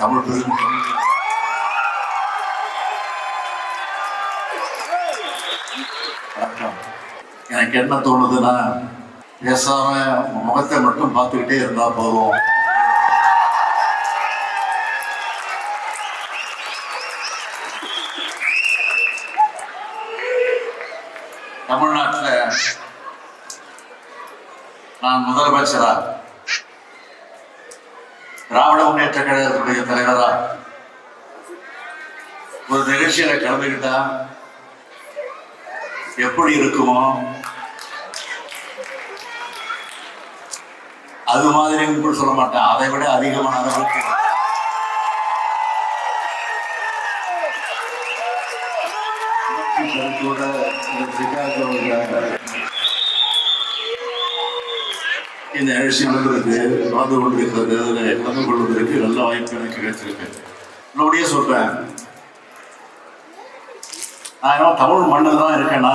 தமிழ் பெரும் வணக்கம். எனக்கு என்ன தோணுதுன்னா பேசாம முகத்தை மட்டும் பார்த்துக்கிட்டே இருந்தா போதும். தமிழ்நாட்டில் நான் முதலமைச்சரா? முன்னேற்ற கழகத்துடைய தலைவரா ஒரு நிகழ்ச்சியில கலந்துக்கிட்டா எப்படி இருக்குமோ? அது மாதிரி கூட சொல்ல மாட்டேன். அதை விட அதிகமான அளவுக்கு உணர்ச்சி பெருக்கோட இந்த சிகாகோவில் இந்த நிகழ்ச்சி நடந்திருக்கு நடந்து கொண்டிருக்கிறது அதில் கலந்து கொள்வதற்கு நல்ல வாய்ப்பு எனக்கு கிடைச்சிருக்கு இன்னொடியே சொல்றேன் நான் ஏன்னா தமிழ் மண்ணில் தான் இருக்கேனா?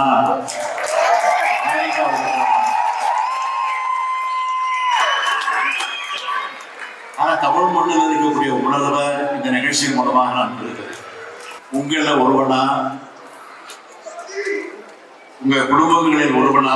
ஆனால் தமிழ் மண்ணில் இருக்கக்கூடிய உணர்வை இந்த நிகழ்ச்சியின் மூலமாக நான் இருக்கிறேன் உங்களில் ஒருவனா? உங்கள் குடும்பங்களில் ஒருவனா?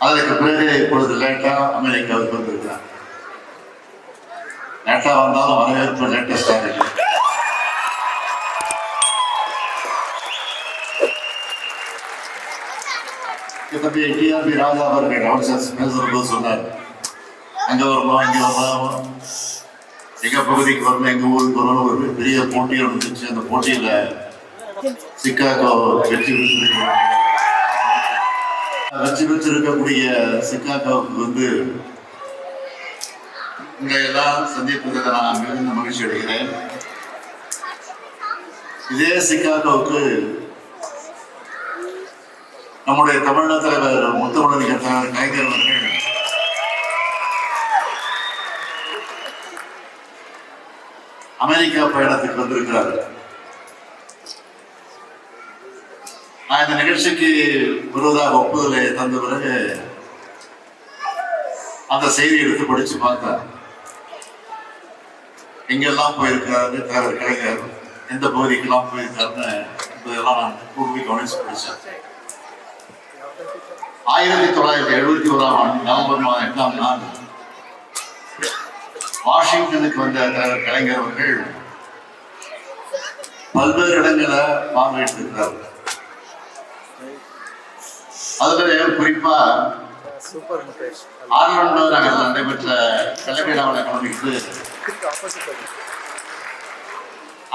அதற்கு பிறகு இப்பொழுது லேட்டாக அமெரிக்காவுக்கு வந்திருக்கிறார் லேட்டாக வந்தாலும் வரவேற்பு லேட்டஸ்டாக இருக்கு தம்பி டிஆர்பி ராஜா அவர்கள் அமைச்சர் பேசுறது சொன்னார் அங்கே வரணும் இங்க வரணும் எங்க பகுதிக்கு வரணும் எங்கள் ஊருக்கு வரணும். ஒரு பெரிய போட்டி இருந்துச்சு. அந்த போட்டியில் சிக்காகோ வெற்றி பெற்றிருக்கிறார். வெற்றி பெற்றிருக்கக்கூடிய சிக்காகோவுக்கு வந்து உங்களை எல்லாம் சந்திப்பதற்கு நான் மிகுந்த மகிழ்ச்சி அடைகிறேன். இதே சிக்காகோவுக்கு நம்முடைய தமிழக தலைவர் முத்தமிழறிஞர் தலைவர் கலைஞர் அவர்கள் அமெரிக்கா பயணத்துக்கு வந்திருக்கிறார்கள். நான் இந்த நிகழ்ச்சிக்கு வருவதாக ஒப்புதலை தந்த பிறகு அந்த செய்தியை எடுத்து படிச்சு பார்த்தார். எங்கெல்லாம் போயிருக்கிறாரு தலைவர் கலைஞர் எந்த பகுதிக்கெல்லாம் போயிருக்காருன்னு இதெல்லாம் நான் கூர்வி கவனிச்சு படிச்சேன். ஆயிரத்தி தொள்ளாயிரத்தி எழுபத்தி ஓராம் ஆண்டு நவம்பர் மாதம் எட்டாம் நாள் வாஷிங்டனுக்கு வந்த தலைவர் கலைஞர் அவர்கள் பல்வேறு இடங்களை பார்வையிட்டிருக்கிறார் அதுல குறிப்பா சூப்பர் ஆர்லாண்டோ நகரில் நடைபெற்ற கலைவிழாவில் கலந்துக்கிட்டு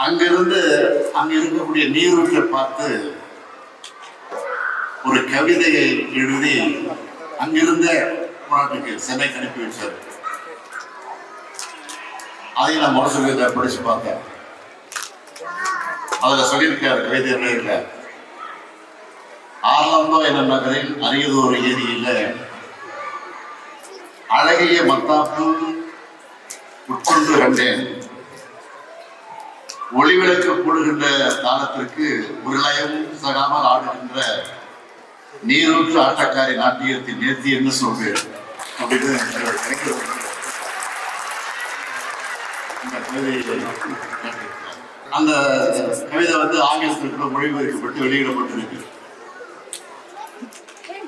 அங்கிருந்து அங்க இருக்கக்கூடிய நீரூற்றை பார்த்து ஒரு கவிதையை எழுதி அங்கிருந்த நாட்டுக்கு சென்னைக்கு அனுப்பி வச்சார் அதையும் நான் முரசொலியத்தை படிச்சு பார்த்தேன் அதுல சொல்லியிருக்காரு கவிதை என்ன இல்லை? ஆர்லாந்தோ என்ற நகரில் அரியதோர் ஏரியில அழகிய மத்தாப்பு உட்கொண்டு கண்டேன். ஒளிவிளக்கு போடுகின்ற தாளத்திற்கு ஒரு லயமும் சகாமல் ஆடுகின்ற நீரூற்று ஆட்டக்காரி நாட்டியத்தின் நேர்த்தி என்ன சொல்வேன்? அப்படின்னு அந்த கவிதை வந்து ஆங்கிலத்திற்கு மொழிபெயர்க்கப்பட்டு வெளியிடப்பட்டிருக்கு.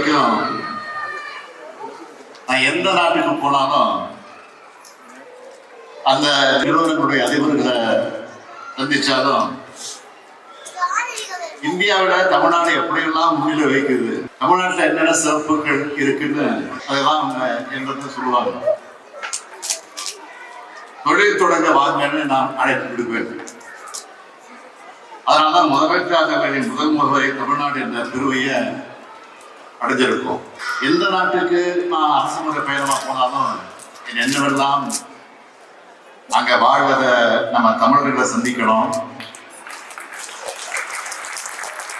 வரைக்கும் நான் எந்த நாட்டுக்கு போனாலும் அந்த நிறுவனங்களுடைய அதிபர்களை சந்திச்சாலும் இந்தியாவில தமிழ்நாடு எப்படியெல்லாம் முன்னிலை வைக்குது தமிழ்நாட்டில் என்னென்ன சிறப்புகள் இருக்குன்னு அதெல்லாம் அவங்க எங்களுக்கு சொல்லுவாங்க. தொழில் தொடங்க வாங்கன்னு நான் அழைப்பு விடுவேன். அதனாலதான் முதலமைச்சர்களின் முதல் முறை தமிழ்நாடு என்ற பெருமையை அடைஞ்சிருக்கும். எந்த நாட்டுக்கு நான் அரசு முறை போனாலும் என் எண்ணமெல்லாம் வாழ்வதை வாழ்வத நம்ம தமிழர்களை சந்திக்கணும்.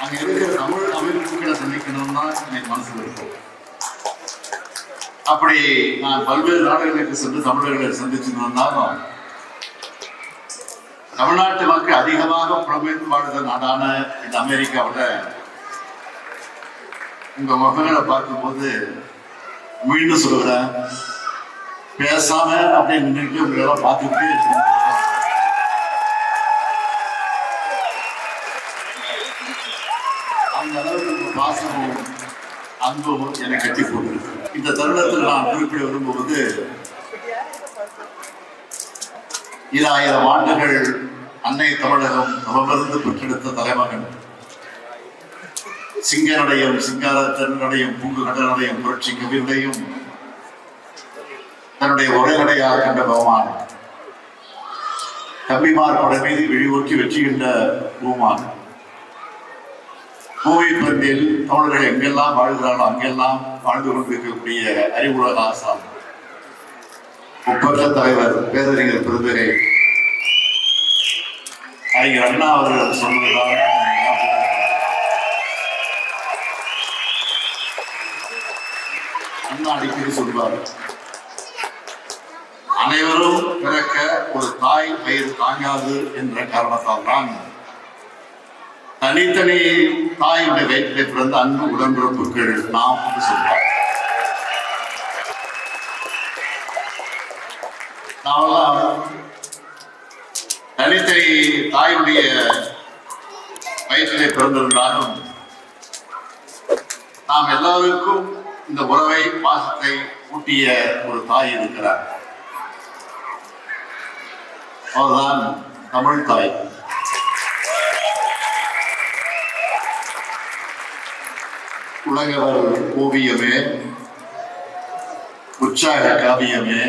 அங்கே இருக்கிற தமிழ் அமைப்புகளை சந்திக்கணும்னா எனக்கு மனசில் இருக்கும் அப்படி நான் பல்வேறு நாடுகளுக்கு சென்று தமிழர்களை சந்திச்சு வந்தாலும் தமிழ்நாட்டு மக்கள் அதிகமாக புலம்பெயர்ந்து வாழ்கிற நாடான இந்த அமெரிக்காவில் உங்க முகங்களை பார்க்கும்போது மீண்டும் சொல்லுகிறேன் பேசாம அப்படியே நின்றுட்டு உங்களை பார்த்துக்கிட்டே அந்த அளவுக்கு பாசமும் அன்பும் என்னை கட்டி போட்டிருக்கு இந்த தருணத்தில் நான் குறிப்பிட விரும்புவது ஆயிரம் ஆண்டுகள் அன்னை தமிழகம் தவமிருந்து பெற்றெடுத்த தலைமகன் சிங்கனுடையும் சிங்கார தென்னடையும் பூங்கு கடனுடையும் புரட்சி தன்னுடைய உரைநடையாக கண்ட பகவான் தம்பிமார் படை மீது விழிவோக்கி வெற்றிகின்ற பூமான். பூவை பந்தில் தமிழர்கள் எங்கெல்லாம் வாழ்கிறாரோ அங்கெல்லாம் வாழ்ந்து கொண்டிருக்கக்கூடிய அறிவுலக ஆசான் முப்பட்ட தலைவர் பேரறிஞர் பெருந்தகை. அறிஞர் அண்ணா அவர்கள் சொன்னதுதான் அண்ணா அடிக்கடி சொல்வார் அனைவரும் பிறக்க ஒரு தாய் வயிறு தாங்காது என்ற காரணத்தால் தான் தனித்தனி தாயுடைய வயிற்றிலே பிறந்த அன்பு உடன்பிறப்புகள் நாம் சொல்றோம். நாமெல்லாம் தனித்தனி தாயுடைய வயிற்றிலே பிறந்திருந்தாலும் நாம் எல்லாருக்கும் இந்த உறவை பாசத்தை ஊட்டிய ஒரு தாய் இருக்கிறார். அவர்தான் தமிழ் தாய். உலகவர் ஓவியமே உற்சாக காவியமே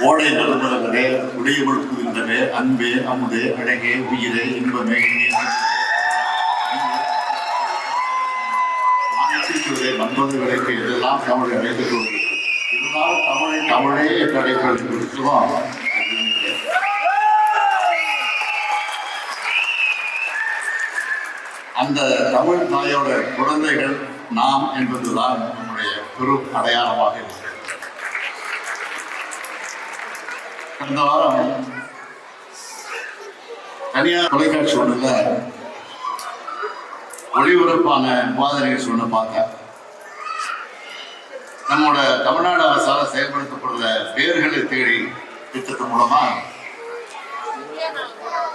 ஓடை நலமரங்களே ஒளியமழுப்புகின்றனே அன்பே அமுதே அழகே உயிரே இன்பமே மாநிலத்திற்குள்ளே மன்பதுகளுக்கு இதெல்லாம் தமிழை அழைத்துக் கொண்டு இதனால் தமிழை தமிழே என்று அழைக்கிறோம் அந்த தமிழ் தாயோட குழந்தைகள் நாம் என்பதுதான் நம்முடைய பெரும் அடையாளமாக இருக்கிறது. கடந்த வாரம் தனியார் தொலைக்காட்சி ஒன்றுல ஒளிபரப்பான விவாத நிகழ்ச்சி ஒன்று பார்த்தேன். நம்மோட தமிழ்நாடு அரசால் செயல்படுத்தப்படுற பேர்களை தேடி திட்டத்தின் மூலமா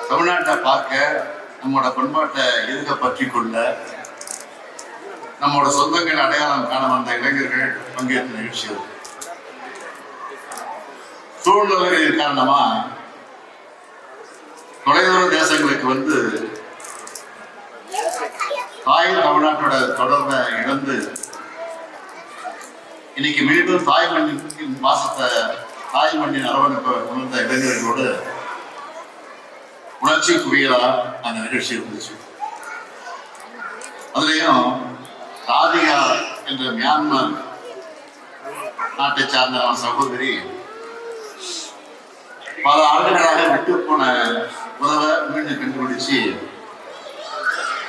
தமிழ்நாட்டை பார்க்க நம்மோட பண்பாட்டை எதுக்க பற்றி கொள்ள நம்மோட சொந்தங்கள் அடையாளம் காண வந்த இளைஞர்கள் பங்கேற்ற நிகழ்ச்சி சூழ்நிலைகளின் காரணமா தொலைதூர தேசங்களுக்கு வந்து தாய் தமிழ்நாட்டோட தொடர்பை இழந்து இன்னைக்கு மீண்டும் தாய் மண்ணின் மாசத்தை தாய் மண்ணின் அரவணைப்பை உணர்ந்த இளைஞர்களோடு உணர்ச்சி குவியலா அந்த நிகழ்ச்சி இருந்துச்சு அதுலயும் ராதிகா என்ற மியான்மர் நாட்டை சார்ந்த சகோதரி பல ஆண்டுகளாக விட்டு போன உறவை மீண்டும் கண்டுபிடிச்சு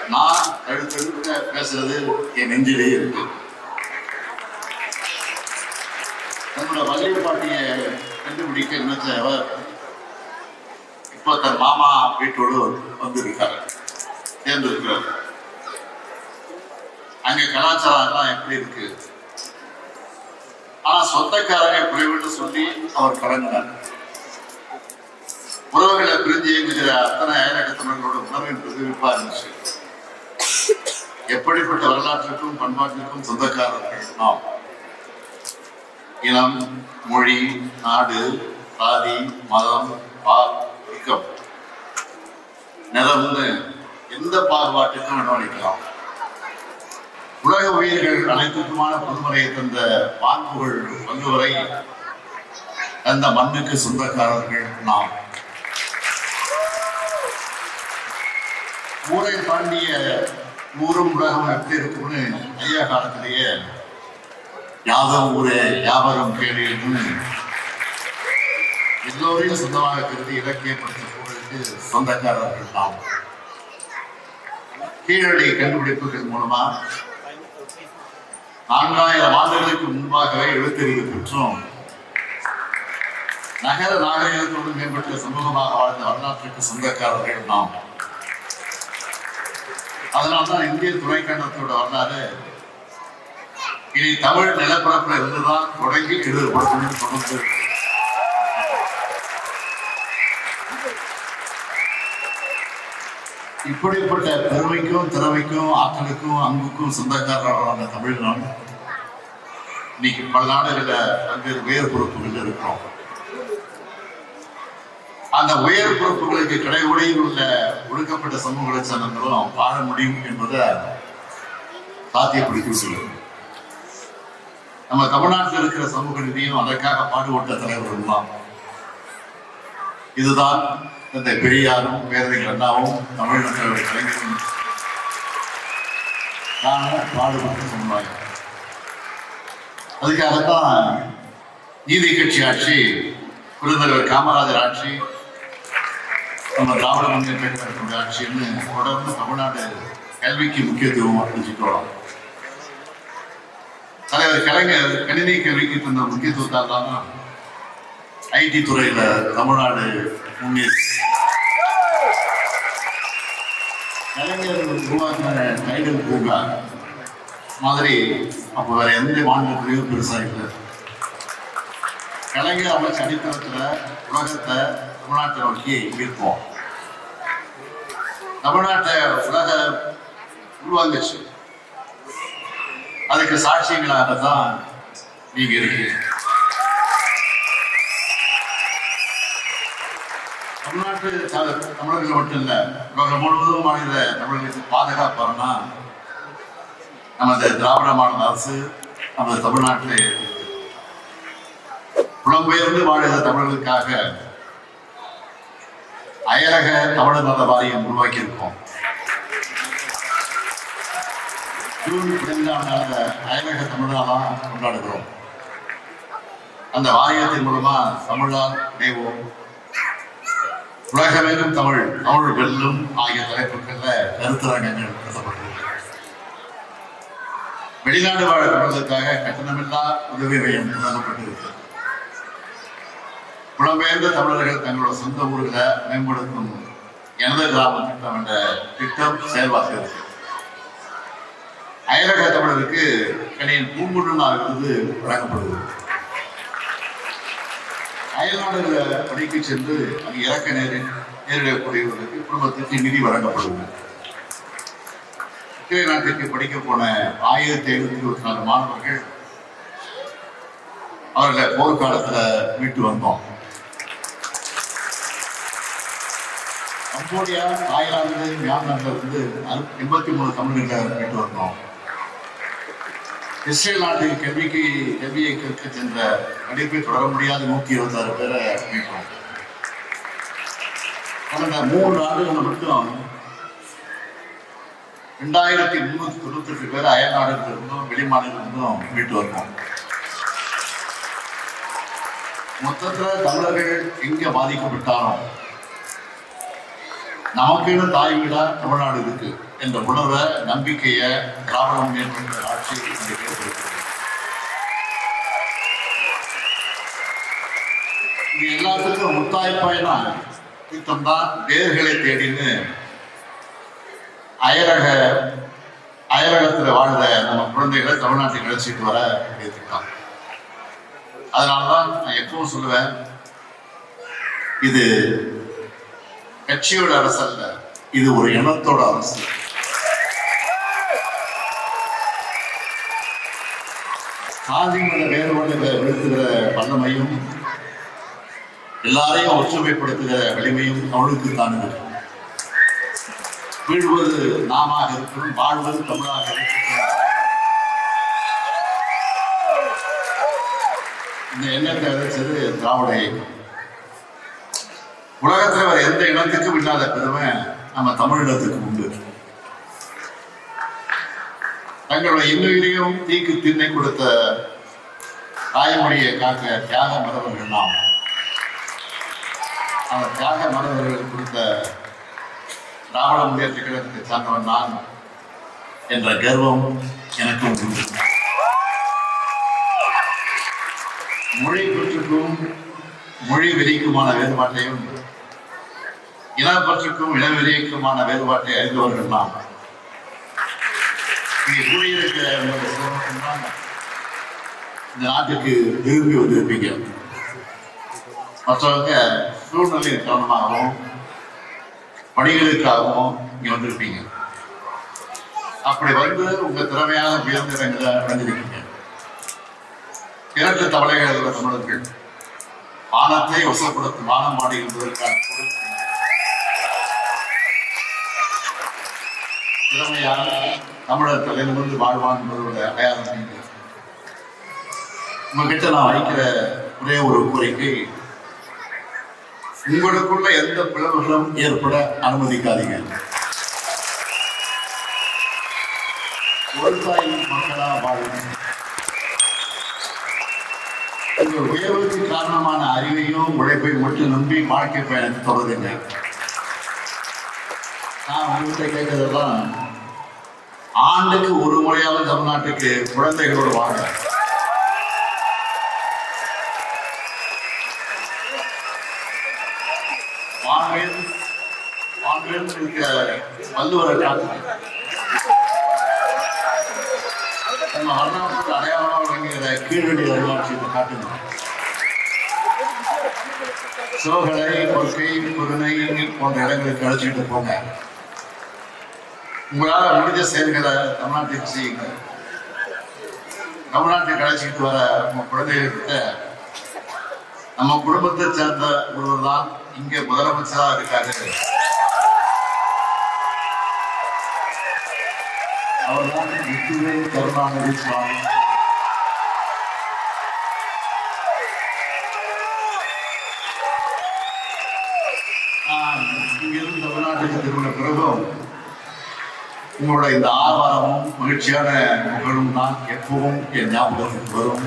நான் அடுத்தடுத்த பேசுறது என் நெஞ்சிலேயே இருக்கு. நம்மளோட வள்ளியர் பாட்டிய கண்டுபிடிக்க நினைச்ச அவர் இப்போ தன் மாமா வீட்டோடு வந்திருக்காரு. சேர்ந்திருக்கிறார். அங்க கலாச்சாரம் எப்படி இருக்கு? ஆனா சொந்தக்காரங்க குறைவுன்னு சொல்லி அவர் கலங்கினார் உறவுகளை பிரிஞ்சு இயங்குகிற அத்தனை அயலகத்தவர்களோட உணர்வின் பிரதிபலிப்பா இருந்துச்சு. எப்படிப்பட்ட வரலாற்றுக்கும் பண்பாட்டிற்கும் சொந்தக்காரர்கள் நாம். இனம் மொழி நாடு சாதி மதம் பால் இயக்கம் எந்த பாகுபாட்டுக்கும் இடமளிக்கலாம் உலக உயிர்கள் அனைத்துக்குமான பொதுமுறையை தந்த பாங்குகள் வள்ளுவரை அந்த மண்ணுக்கு சொந்தக்காரர்கள் நாம். ஊரை தாண்டிய ஊரும் உலகம் எப்படி இருக்கும்னு ஐயா காலத்திலேயே யாதம் ஊரே யாவரும் கேள்வின்னு எல்லோரையும் சொந்தமாக கருதி இலக்கியப்படுத்த புகழுக்கு சொந்தக்காரர்கள் நாம் கீழடி கண்டுபிடிப்புகள் மூலமா நான்காயிரம் ஆண்டுகளுக்கு முன்பாகவே எழுத்தறிவு பெற்றோம். நகர நாகரிகத்தோடு மேம்பட்ட சமூகமாக வாழ்ந்த வரலாற்றுக்கு சொந்தக்காரர்கள் நாம் அதனால்தான் இந்திய துணைக்கண்டத்தோட வரலாறு இனி தமிழ் நிலப்பரப்புல இருந்துதான் தொடங்கி எழுதப்படும் தொடர்ந்து இப்படிப்பட்ட பெருமைக்கும் திறமைக்கும் ஆற்றலுக்கும் அன்புக்கும் சொந்தக்காரரான தமிழ்நாடு இன்னைக்கு பல நாடுகளில் பல்வேறு உயர் பொறுப்புகள் இருக்கிறோம். அந்த உயர் பொறுப்புகளுக்கு கடைவுடையில் உள்ள ஒடுக்கப்பட்ட சமூகங்களை சேர்ந்தவங்களும் வாழ முடியும் என்பதை சாத்தியப்படுத்தி விட்டுள்ளது நம்ம தமிழ்நாட்டில் இருக்கிற சமூக நிதியும் அதற்காக பாடுபட்ட தலைவர்கள் தான் இதுதான் இந்த பெரியாரும் பேரறிஞர் அண்ணாவும் தமிழ் மக்களுடைய கலைஞரும். பாடுபட்ட சமுதாயம். அதுக்காகத்தான் நீதி கட்சி ஆட்சி பெருந்தலைவர் காமராஜர் ஆட்சி நம்ம திராவிட முன்னேற்ற கழகத்துடைய ஆட்சின்னு தொடர்ந்து தமிழ்நாடு கல்விக்கு முக்கியத்துவம் அறிவிச்சுக்கிறோம் தலைவர் கலைஞர் கணினி கல்விக்கு தந்த முக்கியத்துவத்தால் தான் ஐடி துறையில தமிழ்நாடு முன்னேறி. கலைஞர் உருவாக்கின டைடல் பூங்கா மாதிரி அப்போ வேற எந்த மாநிலத்திலையும் பெருசா இல்லை. கலைஞர் அமைச்ச அடித்தளத்துல உலகத்தை தமிழ்நாட்டை நோக்கி ஈர்ப்போம். தமிழ்நாட்டை உலக உருவாங்குச்சு அதுக்கு சாட்சியங்களாக தான் நீங்க இருக்கீங்க. தமிழ்நாட்டு தமிழர்கள் மட்டும் இல்ல உலகம் முழுவதும் மாநில தமிழர்களுக்கு பாதுகாப்பாருன்னா நமது திராவிட மாநில அரசு நமது தமிழ்நாட்டில் புலம்பெயர்ந்து வாழ்கிற தமிழர்களுக்காக அயலக தமிழர் நல வாரியம் உருவாக்கியிருக்கோம் இருக்கோம் ஜூன் பதினைந்தாம் அயலக தமிழ்நாளா கொண்டாடுகிறோம். அந்த வாரியத்தின் மூலமா தமிழால் இணைவோம். உலகமேலும் தமிழ் தமிழ் வெல்லும் ஆகிய தலைப்புகள்ல கருத்தரங்கங்கள் நடத்தப்பட்டிருக்கு வெளிநாடு வாழ தமிழர்களுக்காக கட்டணமில்லா உதவி மையம் வழங்கப்பட்டிருக்கு புலம்பெயர்ந்த தமிழர்கள் தங்களோட சொந்த ஊர்களை மேம்படுத்தும் எனது கிராம திட்டம் என்ற திட்டம் செயல்பாட்டு இருக்கு அயலக தமிழருக்கு கணியன் பூங்குன்று நாள் விருது வழங்கப்படுது பணிக்கு சென்று அங்கு இறக்க நேர நேரிடக்கூடியவர்களுக்கு குடும்பத்திற்கு நிதி வழங்கப்படுது உக்ரைன் நாட்டிற்கு படிக்க போன ஆயிரத்தி ஐநூத்தி இருபத்தி நாலு மாணவர்கள் அவர்களை போர்க்காலத்துல மீட்டு வந்தோம். கம்போடியா தாய்லாந்து மியான்மர்ல இருந்து எண்பத்தி மூணு தமிழர்களை மீட்டு வந்தோம். இஸ்ரேல் நாட்டில் கல்விக்கு கல்வியை கற்க சென்ற படிப்பை தொடர முடியாத நூத்தி இருபத்தி ஆறு பேரை மீட்டோம் கடந்த மூன்று ஆண்டுகள் மட்டும் ரெண்டாயிரத்தி முன்னூத்தி தொண்ணூத்தி எட்டு பேர் அயல் நாடுகள் இருந்தும் வெளி மாநிலம் இருந்தும் மீட்டு வருவோம். மொத்தத்துல தமிழர்கள் எங்க பாதிக்கப்பட்டாலும் நமக்குன்னு தாய் வீடா தமிழ்நாடு இருக்கு என்ற உணர்வை நம்பிக்கையை திராவிட முன்னேற்ற ஆட்சி இங்கே இது எல்லாத்துக்கும் முத்தாய்ப்பாயினா திட்டம் தான் வேர்களை தேடின்னு அயரக அயரகத்தில் வாழ்ந்த நம்ம குழந்தைகளை தமிழ்நாட்டுக்கு அழைச்சிட்டு வர வேண்டிய திட்டம் அதனாலதான் நான் எப்பவும் சொல்லுவேன் இது கட்சியோட அரசு அல்ல இது ஒரு இனத்தோட அரசு. சாதி மத வேறுபாடுகளை விழுத்துகிற வல்லமையும் எல்லாரையும் ஒற்றுமைப்படுத்துகிற வலிமையும் அவனுக்கு தான் இருக்கு வீழ்வது நாமாக இருக்கும் வாழ்வது தமிழாக இந்த எண்ணத்தை விதைச்சது திராவிட இயக்கம். உலகத்துல வேற எந்த இனத்துக்கும் இல்லாத பெருமை நம்ம தமிழினத்துக்கு உண்டு. தங்களுடைய இன்னுயிரையும் தீக்கு திண்ணை கொடுத்த தாய்மொழியை காக்க தியாக மரபர்கள் நாம். அவர் தியாக மனிதர்களுக்கு கொடுத்த திராவிட முன்னேற்ற கழகத்தை சார்ந்தவன் நான் என்ற கர்வம் எனக்கும் உண்டு. மொழி பற்றுக்கும் மொழி வெறிக்குமான வேறுபாட்டையும் இனப்பற்றுக்கும் இனவெறிக்குமான வேறுபாட்டை அறிந்தவர்கள் நாம். இங்கே கூடியிருக்கிற இந்த நாட்டுக்கு விரும்பி வந்திருப்பீங்க மற்றவங்க சூழ்நிலை காரணமாகவும் பணிகளுக்காகவும் இங்க வந்திருப்பீங்க. அப்படி வந்து உங்க திறமையான உயர்ந்திடங்களை அடைஞ்சிருக்கீங்க. இரண்டு தவளைகள் தமிழர்கள் வானத்தை வசப்படுத்தும் வானம் மாடி என்பதற்கான திறமையாக திறமையான தமிழர் தலைநிமிர்ந்து வாழ்வான் என்பதோட அடையாளம் உங்ககிட்ட நான் வைக்கிற ஒரே ஒரு கோரிக்கை உங்களுக்குள்ள எந்த பிளவுகளும் ஏற்பட அனுமதிக்காதீங்க. மக்களா வாழும் உங்கள் உயர்வுக்கு காரணமான அறிவையும் உழைப்பை மட்டும் நம்பி வாழ்க்கை பயணத்தை தொடருங்க. நான் உங்ககிட்ட கேட்கறதெல்லாம் ஆண்டுக்கு ஒரு முறையாவது தமிழ்நாட்டுக்கு குழந்தைகளோட வாங்க. வள்ளுவரை நம்ம அடையாளம் கீழடி வரலாற்றை காட்டுங்க. கொற்கை குருணை போன்ற இடங்களுக்கு அழைச்சிட்டு போங்க. உங்களால முடிஞ்ச செயல்களை தமிழ்நாட்டுக்கு செய்யுங்க. தமிழ்நாட்டுக்கு அழைச்சிட்டு வர நம்ம குழந்தைகள்கிட்ட நம்ம குடும்பத்தை சேர்ந்த ஒருவர் தான் இங்க முதலமைச்சராக இருக்காரு. அவர்தான் முத்துவேல் கருணாநிதி சுவாமி. நான் இங்கிருந்து தமிழ்நாட்டுக்கு திரும்பின பிறகும் உங்களோட இந்த ஆர்வாரமும் மகிழ்ச்சியான புகழும் தான் எப்பவும் என் ஞாபகத்துக்கு வரும்.